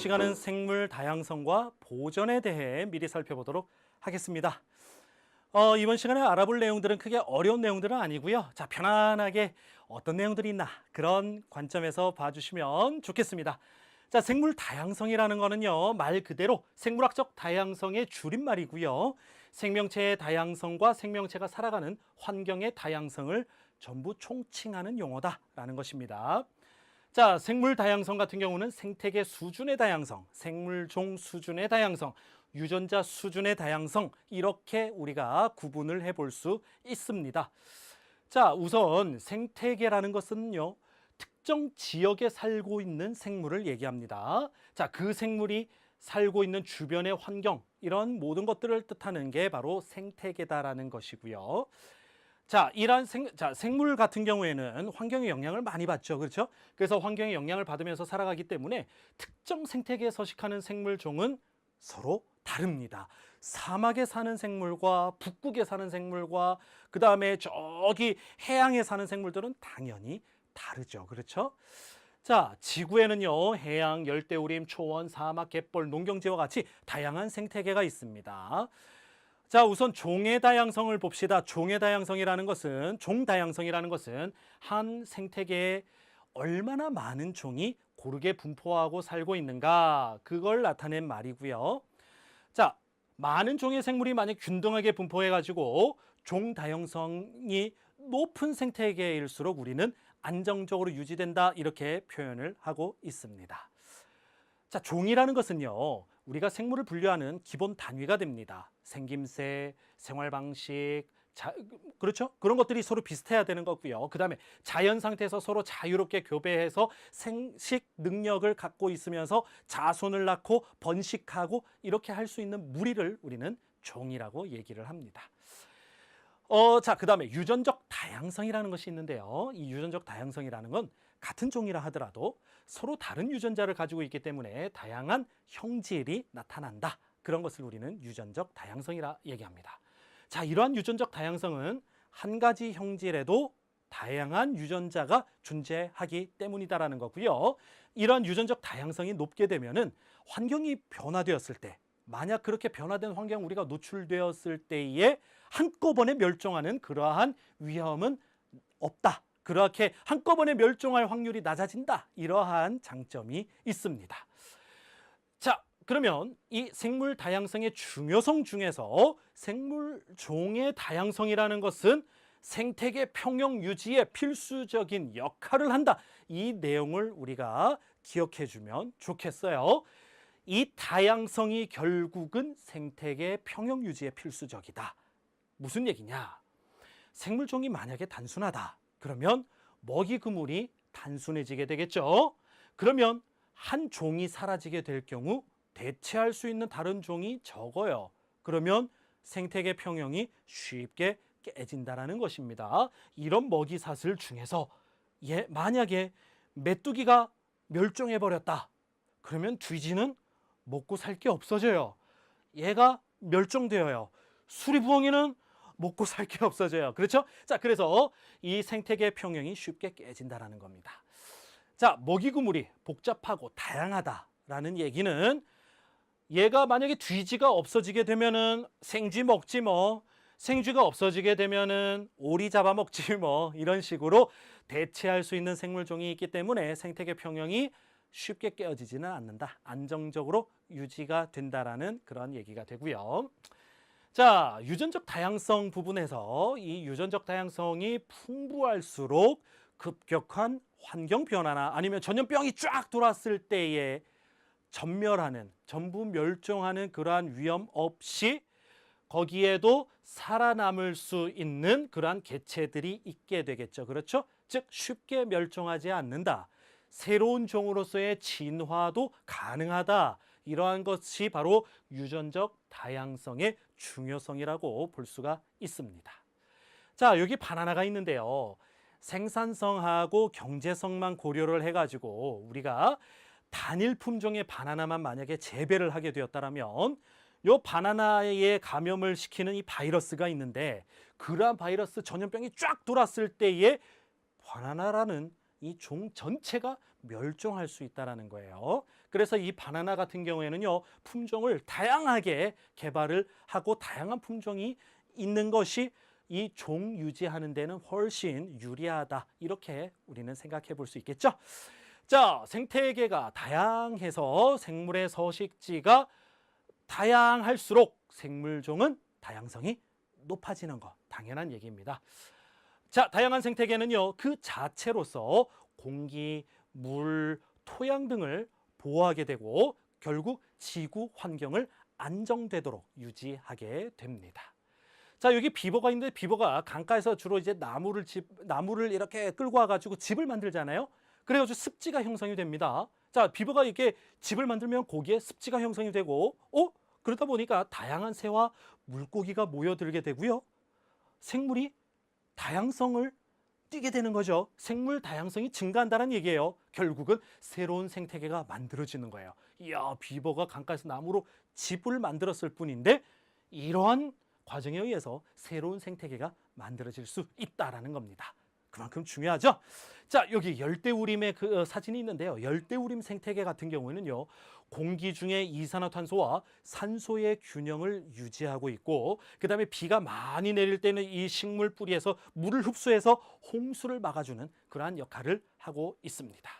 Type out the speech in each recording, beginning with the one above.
시간은 생물 다양성과 보존에 대해 미리 살펴보도록 하겠습니다. 어, 이번 시간에 알아볼 내용들은 크게 어려운 내용들은 아니고요. 자, 편안하게 어떤 내용들이 있나 그런 관점에서 봐주시면 좋겠습니다. 자, 생물 다양성이라는 거는요, 말 그대로 생물학적 다양성의 줄임말이고요. 생명체의 다양성과 생명체가 살아가는 환경의 다양성을 전부 총칭하는 용어다라는 것입니다. 자, 생물 다양성 같은 경우는 생태계 수준의 다양성, 생물종 수준의 다양성, 유전자 수준의 다양성 이렇게 우리가 구분을 해볼 수 있습니다. 자, 우선 생태계라는 것은요. 특정 지역에 살고 있는 생물을 얘기합니다. 자, 그 생물이 살고 있는 주변의 환경 이런 모든 것들을 뜻하는 게 바로 생태계다라는 것이고요. 자, 이러한 생, 자, 생물 같은 경우에는 환경의 영향을 많이 받죠. 그렇죠? 그래서 환경의 영향을 받으면서 살아가기 때문에 특정 생태계에 서식하는 생물종은 서로 다릅니다. 사막에 사는 생물과 북극에 사는 생물과 그 다음에 저기 해양에 사는 생물들은 당연히 다르죠. 그렇죠? 자, 지구에는요, 해양, 열대우림, 초원, 사막, 갯벌, 농경지와 같이 다양한 생태계가 있습니다. 자, 우선 종의 다양성을 봅시다. 종의 다양성이라는 것은, 종 다양성이라는 것은 한 생태계에 얼마나 많은 종이 고르게 분포하고 살고 있는가, 그걸 나타낸 말이고요. 자, 많은 종의 생물이 만약 균등하게 분포해 가지고 종 다양성이 높은 생태계일수록 우리는 안정적으로 유지된다 이렇게 표현을 하고 있습니다. 자, 종이라는 것은요. 우리가 생물을 분류하는 기본 단위가 됩니다. 생김새, 생활 방식, 자, 그렇죠? 그런 것들이 서로 비슷해야 되는 거고요. 그 다음에 자연 상태에서 서로 자유롭게 교배해서 생식 능력을 갖고 있으면서 자손을 낳고 번식하고 이렇게 할 수 있는 무리를 우리는 종이라고 얘기를 합니다. 어, 자, 그 다음에 유전적 다양성이라는 것이 있는데요. 이 유전적 다양성이라는 건 같은 종이라 하더라도 서로 다른 유전자를 가지고 있기 때문에 다양한 형질이 나타난다. 그런 것을 우리는 유전적 다양성이라 얘기합니다. 자, 이러한 유전적 다양성은 한 가지 형질에도 다양한 유전자가 존재하기 때문이다라는 거고요. 이러한 유전적 다양성이 높게 되면은 환경이 변화되었을 때 만약 그렇게 변화된 환경 우리가 노출되었을 때에 한꺼번에 멸종하는 그러한 위험은 없다. 그렇게 한꺼번에 멸종할 확률이 낮아진다. 이러한 장점이 있습니다. 자, 그러면 이 생물 다양성의 중요성 중에서 생물 종의 다양성이라는 것은 생태계 평형 유지에 필수적인 역할을 한다. 이 내용을 우리가 기억해 주면 좋겠어요. 이 다양성이 결국은 생태계 평형 유지에 필수적이다. 무슨 얘기냐? 생물종이 만약에 단순하다. 그러면 먹이 그물이 단순해지게 되겠죠. 그러면 한 종이 사라지게 될 경우 대체할 수 있는 다른 종이 적어요. 그러면 생태계 평형이 쉽게 깨진다라는 것입니다. 이런 먹이 사슬 중에서 예, 만약에 메뚜기가 멸종해 버렸다. 그러면 뒤지는 먹고 살 게 없어져요. 얘가 멸종되어요. 수리부엉이는 먹고 살 게 없어져요. 그렇죠? 자, 그래서 이 생태계 평형이 쉽게 깨진다라는 겁니다. 자, 먹이 구물이 복잡하고 다양하다라는 얘기는 얘가 만약에 뒤지가 없어지게 되면은 생쥐 먹지 뭐 생쥐가 없어지게 되면은 오리 잡아먹지 뭐 이런 식으로 대체할 수 있는 생물종이 있기 때문에 생태계 평형이 쉽게 깨어지지는 않는다. 안정적으로 유지가 된다라는 그런 얘기가 되고요. 자, 유전적 다양성 부분에서 이 유전적 다양성이 풍부할수록 급격한 환경 변화나 아니면 전염병이 쫙 돌았을 때에 전멸하는, 전부 멸종하는 그러한 위험 없이 거기에도 살아남을 수 있는 그러한 개체들이 있게 되겠죠. 그렇죠? 즉 쉽게 멸종하지 않는다. 새로운 종으로서의 진화도 가능하다. 이러한 것이 바로 유전적 다양성의 중요성이라고 볼 수가 있습니다. 자, 여기 바나나가 있는데요. 생산성하고 경제성만 고려를 해가지고 우리가 단일 품종의 바나나만 만약에 재배를 하게 되었다면 요 바나나에 감염을 시키는 이 바이러스가 있는데 그러한 바이러스 전염병이 쫙 돌았을 때에 바나나라는 이 종 전체가 멸종할 수 있다라는 거예요. 그래서 이 바나나 같은 경우에는요, 품종을 다양하게 개발을 하고 다양한 품종이 있는 것이 이종 유지하는 데는 훨씬 유리하다. 이렇게 우리는 생각해 볼 수 있겠죠. 자, 생태계가 다양해서 생물의 서식지가 다양할수록 생물종은 다양성이 높아지는 것 당연한 얘기입니다. 자, 다양한 생태계는요, 그 자체로서 공기, 물, 토양 등을 보호하게 되고 결국 지구 환경을 안정되도록 유지하게 됩니다. 자, 여기 비버가 있는데 비버가 강가에서 주로 이제 나무를 집 나무를 이렇게 끌고 와 가지고 집을 만들잖아요. 그래 가지고 습지가 형성이 됩니다. 자, 비버가 이렇게 집을 만들면 거기에 습지가 형성이 되고 어? 그러다 보니까 다양한 새와 물고기가 모여들게 되고요. 생물이 다양성을 띠게 되는 거죠. 생물 다양성이 증가한다는 얘기예요. 결국은 새로운 생태계가 만들어지는 거예요. 이야, 비버가 강가에서 나무로 집을 만들었을 뿐인데 이러한 과정에 의해서 새로운 생태계가 만들어질 수 있다라는 겁니다. 그만큼 중요하죠. 자, 여기 열대우림의 그 어, 사진이 있는데요. 열대우림 생태계 같은 경우에는요. 공기 중에 이산화탄소와 산소의 균형을 유지하고 있고 그다음에 비가 많이 내릴 때는 이 식물 뿌리에서 물을 흡수해서 홍수를 막아주는 그러한 역할을 하고 있습니다.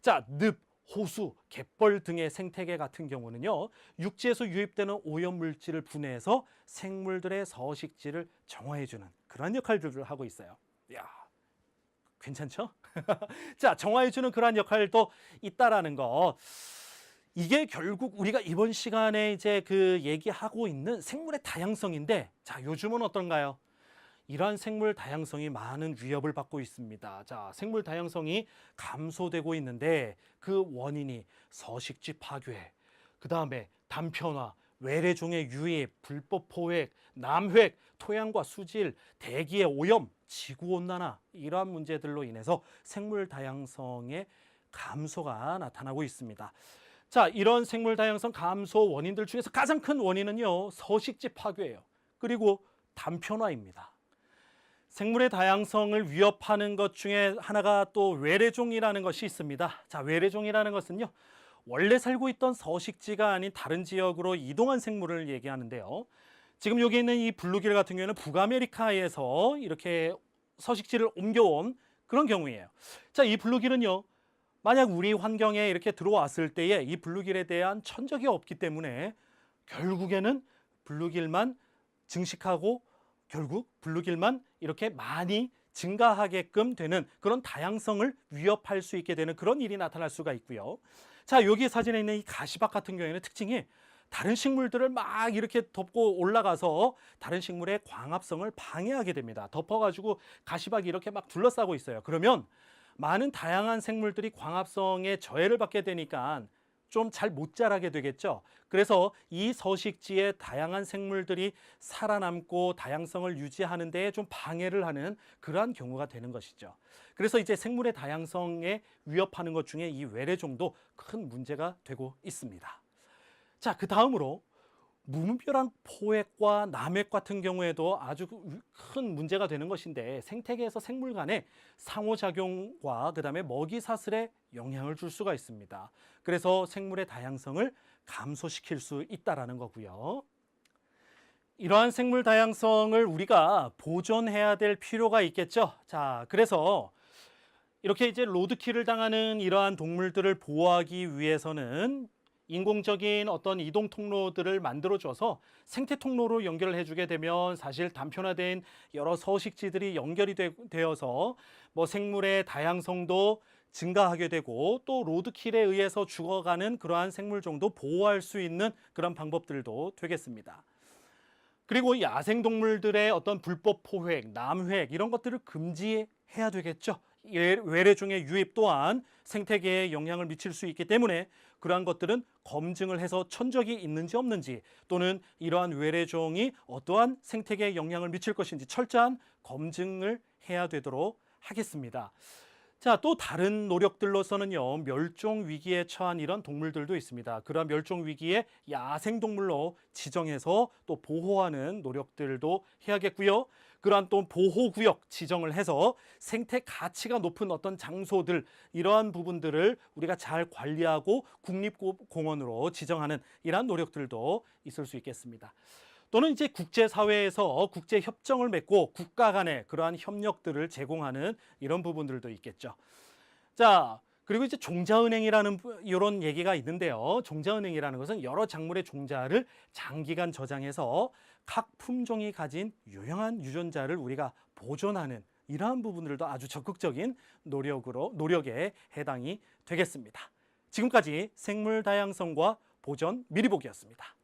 자, 늪, 호수, 갯벌 등의 생태계 같은 경우는요. 육지에서 유입되는 오염 물질을 분해해서 생물들의 서식지를 정화해 주는 그런 역할들을 하고 있어요. 야. 괜찮죠? 자, 정화해 주는 그러한 역할도 있다라는 거. 이게 결국 우리가 이번 시간에 이제 그 얘기하고 있는 생물의 다양성인데 자, 요즘은 어떤가요? 이러한 생물 다양성이 많은 위협을 받고 있습니다. 자, 생물 다양성이 감소되고 있는데 그 원인이 서식지 파괴, 그 다음에 단편화, 외래종의 유입, 불법 포획, 남획, 토양과 수질, 대기의 오염, 지구 온난화 이러한 문제들로 인해서 생물 다양성의 감소가 나타나고 있습니다. 자, 이런 생물 다양성 감소 원인들 중에서 가장 큰 원인은요, 서식지 파괴예요. 그리고 단편화입니다. 생물의 다양성을 위협하는 것 중에 하나가 또 외래종이라는 것이 있습니다. 자, 외래종이라는 것은요, 원래 살고 있던 서식지가 아닌 다른 지역으로 이동한 생물을 얘기하는데요. 지금 여기 있는 이 블루길 같은 경우에는 북아메리카에서 이렇게 서식지를 옮겨온 그런 경우예요. 자, 이 블루길은요. 만약 우리 환경에 이렇게 들어왔을 때에 이 블루길에 대한 천적이 없기 때문에 결국에는 블루길만 증식하고 결국 블루길만 이렇게 많이 증가하게끔 되는 그런 다양성을 위협할 수 있게 되는 그런 일이 나타날 수가 있고요. 자, 여기 사진에 있는 이 가시박 같은 경우에는 특징이 다른 식물들을 막 이렇게 덮고 올라가서 다른 식물의 광합성을 방해하게 됩니다. 덮어가지고 가시박이 이렇게 막 둘러싸고 있어요. 그러면 많은 다양한 생물들이 광합성에 저해를 받게 되니까 좀 잘 못 자라게 되겠죠. 그래서 이 서식지에 다양한 생물들이 살아남고 다양성을 유지하는 데에 좀 방해를 하는 그러한 경우가 되는 것이죠. 그래서 이제 생물의 다양성에 위협하는 것 중에 이 외래종도 큰 문제가 되고 있습니다. 자, 그 다음으로 무분별한 포획과 남획 같은 경우에도 아주 큰 문제가 되는 것인데 생태계에서 생물 간의 상호작용과 그다음에 먹이 사슬에 영향을 줄 수가 있습니다. 그래서 생물의 다양성을 감소시킬 수 있다라는 거고요. 이러한 생물 다양성을 우리가 보존해야 될 필요가 있겠죠. 자, 그래서 이렇게 이제 로드킬을 당하는 이러한 동물들을 보호하기 위해서는 인공적인 어떤 이동 통로들을 만들어줘서 생태 통로로 연결을 해주게 되면 사실 단편화된 여러 서식지들이 연결이 되, 되어서 뭐 생물의 다양성도 증가하게 되고 또 로드킬에 의해서 죽어가는 그러한 생물종도 보호할 수 있는 그런 방법들도 되겠습니다. 그리고 야생 동물들의 어떤 불법 포획, 남획 이런 것들을 금지해야 되겠죠. 외래종의 유입 또한 생태계에 영향을 미칠 수 있기 때문에 그러한 것들은 검증을 해서 천적이 있는지 없는지 또는 이러한 외래종이 어떠한 생태계에 영향을 미칠 것인지 철저한 검증을 해야 되도록 하겠습니다. 자, 또 다른 노력들로서는요, 멸종 위기에 처한 이런 동물들도 있습니다. 그러한 멸종 위기에 야생 동물로 지정해서 또 보호하는 노력들도 해야겠고요. 그러한 또 보호 구역 지정을 해서 생태 가치가 높은 어떤 장소들 이러한 부분들을 우리가 잘 관리하고 국립공원으로 지정하는 이러한 노력들도 있을 수 있겠습니다. 또는 이제 국제사회에서 국제 협정을 맺고 국가 간의 그러한 협력들을 제공하는 이런 부분들도 있겠죠. 자, 그리고 이제 종자은행이라는 부- 이런 얘기가 있는데요. 종자은행이라는 것은 여러 작물의 종자를 장기간 저장해서 각 품종이 가진 유용한 유전자를 우리가 보존하는 이러한 부분들도 아주 적극적인 노력으로 노력에 해당이 되겠습니다. 지금까지 생물 다양성과 보존 미리 보기였습니다.